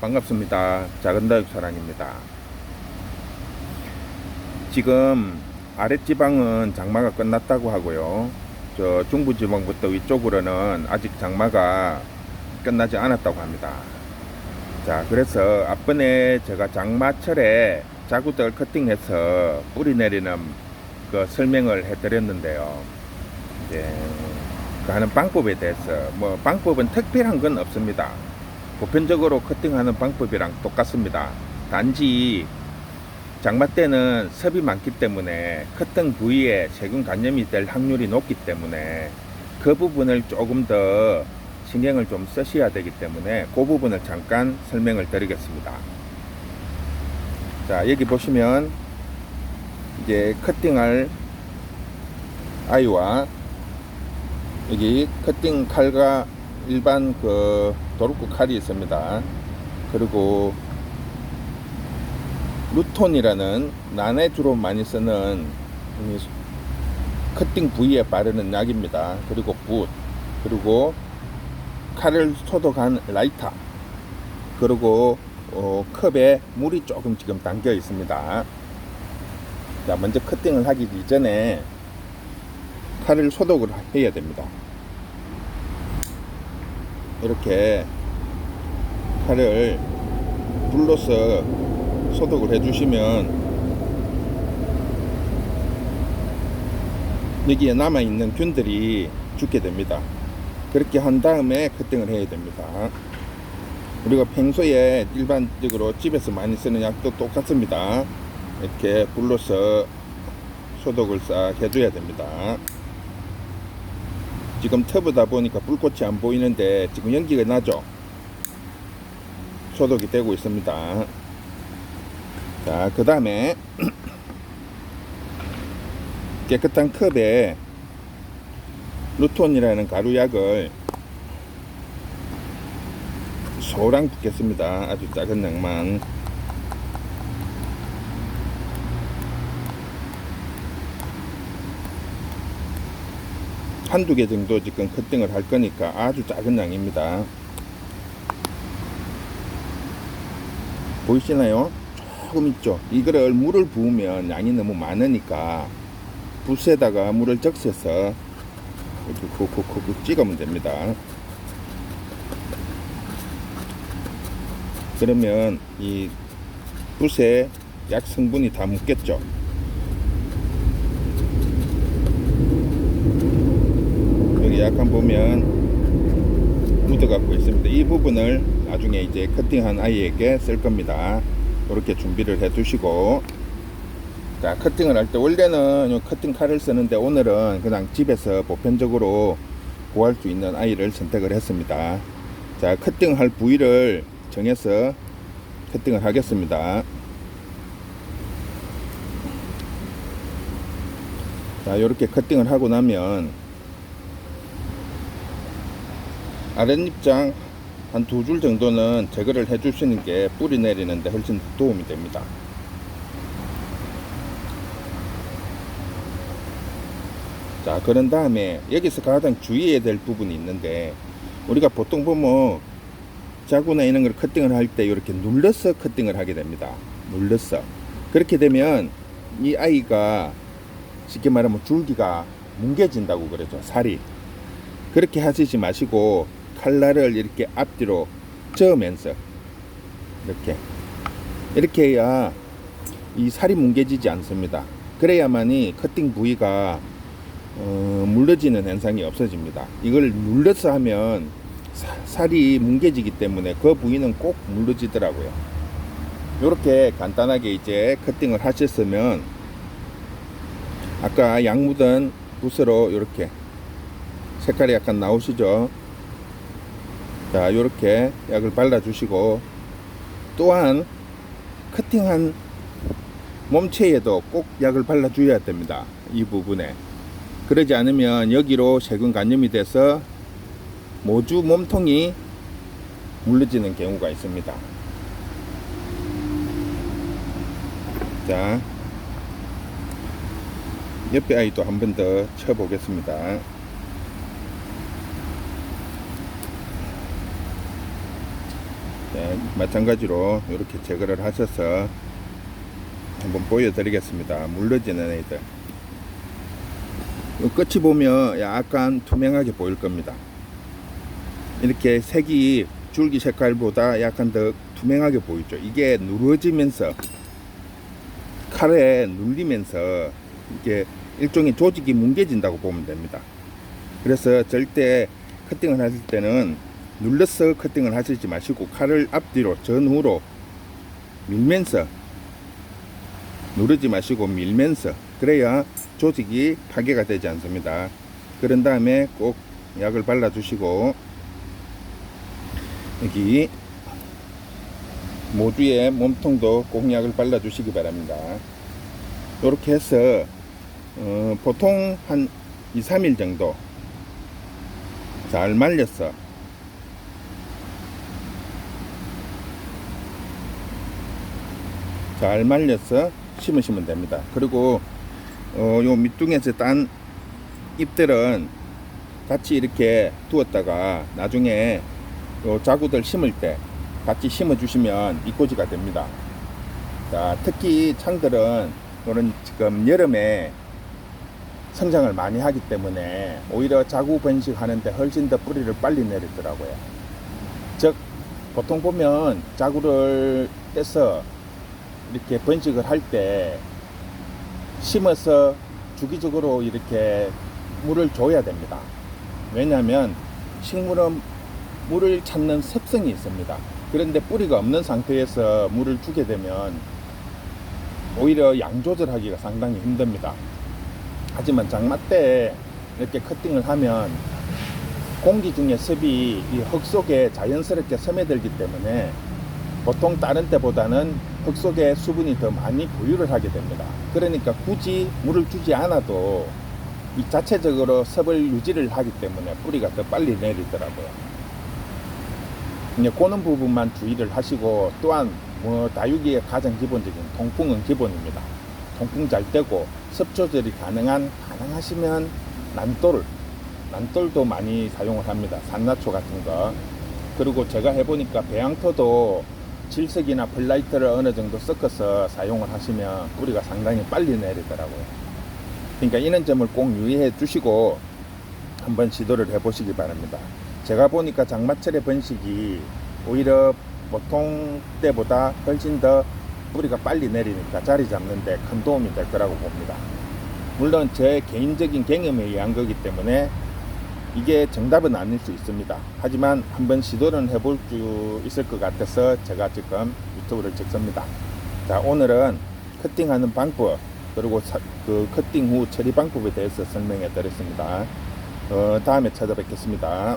반갑습니다. 작은 다육 사랑입니다. 지금 아랫지방은 장마가 끝났다고 하고요. 저 중부지방부터 위쪽으로는 아직 장마가 끝나지 않았다고 합니다. 자, 그래서 앞번에 제가 장마철에 자구들 커팅해서 뿌리 내리는 그 설명을 해드렸는데요. 이제 그 하는 방법에 대해서 뭐 방법은 특별한 건 없습니다. 보편적으로 커팅하는 방법이랑 똑같습니다. 단지 장마 때는 습이 많기 때문에 커팅 부위에 세균 감염이 될 확률이 높기 때문에 그 부분을 조금 더 신경을 좀 쓰셔야 되기 때문에 그 부분을 잠깐 설명을 드리겠습니다. 자, 여기 보시면 이제 커팅할 아이와 여기 커팅 칼과 일반 그 도루쿠 칼이 있습니다. 그리고 루톤이라는 난에 주로 많이 쓰는 이 커팅 부위에 바르는 약입니다. 그리고 붓, 그리고 칼을 소독한 라이터, 그리고 어, 컵에 물이 조금 지금 담겨 있습니다. 자, 먼저 커팅을 하기 이전에 칼을 소독을 해야 됩니다. 이렇게 칼을 불로서 소독을 해주시면 여기에 남아있는 균들이 죽게 됩니다. 그렇게 한 다음에 커팅을 해야 됩니다. 우리가 평소에 일반적으로 집에서 많이 쓰는 약도 똑같습니다. 이렇게 불로서 소독을 싹 해줘야 됩니다. 지금 터보다 보니까 불꽃이 안 보이는데 지금 연기가 나죠? 소독이 되고 있습니다. 자, 그 다음에 깨끗한 컵에 루톤이라는 가루약을 소량 붓겠습니다. 아주 작은 양만. 한두 개 정도 지금 커팅을 할 거니까 아주 작은 양입니다. 보이시나요? 조금 있죠. 이거를 물을 부으면 양이 너무 많으니까 붓에다가 물을 적셔서 이렇게 콕콕콕 찍으면 됩니다. 그러면 이 붓에 약 성분이 다 묻겠죠. 약간 보면 묻어갖고 있습니다. 이 부분을 나중에 이제 커팅한 아이에게 쓸 겁니다. 이렇게 준비를 해 두시고 자 커팅을 할 때 원래는 요 커팅 칼을 쓰는데 오늘은 그냥 집에서 보편적으로 구할 수 있는 아이를 선택을 했습니다. 자 커팅할 부위를 정해서 커팅을 하겠습니다. 자 이렇게 커팅을 하고 나면 아랫입장 한 두 줄 정도는 제거를 해 주시는 게 뿌리 내리는데 훨씬 도움이 됩니다. 자, 그런 다음에 여기서 가장 주의해야 될 부분이 있는데 우리가 보통 보면 자구나 이런 걸 커팅을 할 때 이렇게 눌러서 커팅을 하게 됩니다. 눌러서. 그렇게 되면 이 아이가 쉽게 말하면 줄기가 뭉개진다고 그러죠. 살이. 그렇게 하시지 마시고 칼날을 이렇게 앞뒤로 저으면서 이렇게 이렇게 해야 이 살이 뭉개지지 않습니다. 그래야만이 커팅 부위가 어, 물러지는 현상이 없어집니다. 이걸 눌러서 하면 사- 살이 뭉개지기 때문에 그 부위는 꼭 물러지더라고요. 이렇게 간단하게 이제 커팅을 하셨으면 아까 양 묻은 붓으로 이렇게 색깔이 약간 나오시죠? 자, 이렇게 약을 발라 주시고 또한 커팅한 몸체에도 꼭 약을 발라 줘야 됩니다. 이 부분에. 그러지 않으면 여기로 세균 감염이 돼서 모주 몸통이 물러지는 경우가 있습니다. 자, 옆에 아이도 한 번 더 쳐보겠습니다. 네, 마찬가지로 이렇게 제거를 하셔서 한번 보여드리겠습니다. 물러지는 애들. 요 끝이 보면 약간 투명하게 보일 겁니다. 이렇게 색이 줄기 색깔보다 약간 더 투명하게 보이죠. 이게 누러지면서 칼에 눌리면서 이게 일종의 조직이 뭉개진다고 보면 됩니다. 그래서 절대 커팅을 하실 때는 눌러서 커팅을 하시지 마시고 칼을 앞뒤로 전후로 밀면서 누르지 마시고 밀면서 그래야 조직이 파괴가 되지 않습니다. 그런 다음에 꼭 약을 발라 주시고 여기 모두의 몸통도 꼭 약을 발라 주시기 바랍니다. 이렇게 해서 어, 보통 한 2, 3일 정도 잘 말렸어. 잘 말려서 심으시면 됩니다. 그리고 어, 요 밑둥에서 딴 잎들은 같이 이렇게 두었다가 나중에 요 자구들 심을 때 같이 심어 주시면 이꼬지가 됩니다. 자, 특히 창들은 이런 지금 여름에 성장을 많이 하기 때문에 오히려 자구 번식하는데 훨씬 더 뿌리를 빨리 내리더라고요. 즉 보통 보면 자구를 떼서 이렇게 번식을 할 때 심어서 주기적으로 이렇게 물을 줘야 됩니다. 왜냐하면 식물은 물을 찾는 습성이 있습니다. 그런데 뿌리가 없는 상태에서 물을 주게 되면 오히려 양 조절하기가 상당히 힘듭니다. 하지만 장마 때 이렇게 커팅을 하면 공기 중에 습이 이 흙 속에 자연스럽게 스며들기 때문에 보통 다른 때보다는 흙 속에 수분이 더 많이 보유를 하게 됩니다. 그러니까 굳이 물을 주지 않아도 이 자체적으로 습을 유지를 하기 때문에 뿌리가 더 빨리 내리더라고요. 이제 고는 부분만 주의를 하시고 또한 뭐 다육이의 가장 기본적인 통풍은 기본입니다. 통풍 잘 되고 습 조절이 가능한 가능하시면 난돌 난돌도 많이 사용을 합니다. 산나초 같은 거. 그리고 제가 해보니까 배양토도 질석이나 플라이트를 어느 정도 섞어서 사용을 하시면 뿌리가 상당히 빨리 내리더라고요. 그러니까 이런 점을 꼭 유의해 주시고 한번 시도를 해 보시기 바랍니다. 제가 보니까 장마철의 번식이 오히려 보통 때보다 훨씬 더 뿌리가 빨리 내리니까 자리 잡는데 큰 도움이 될 거라고 봅니다. 물론 제 개인적인 경험에 의한 거기 때문에 이게 정답은 아닐 수 있습니다. 하지만 한번 시도를 해볼 수 있을 것 같아서 제가 지금 유튜브를 찍습니다. 자, 오늘은 커팅하는 방법, 그리고 사- 그 커팅 후 처리 방법에 대해서 설명해 드렸습니다. 어, 다음에 찾아뵙겠습니다.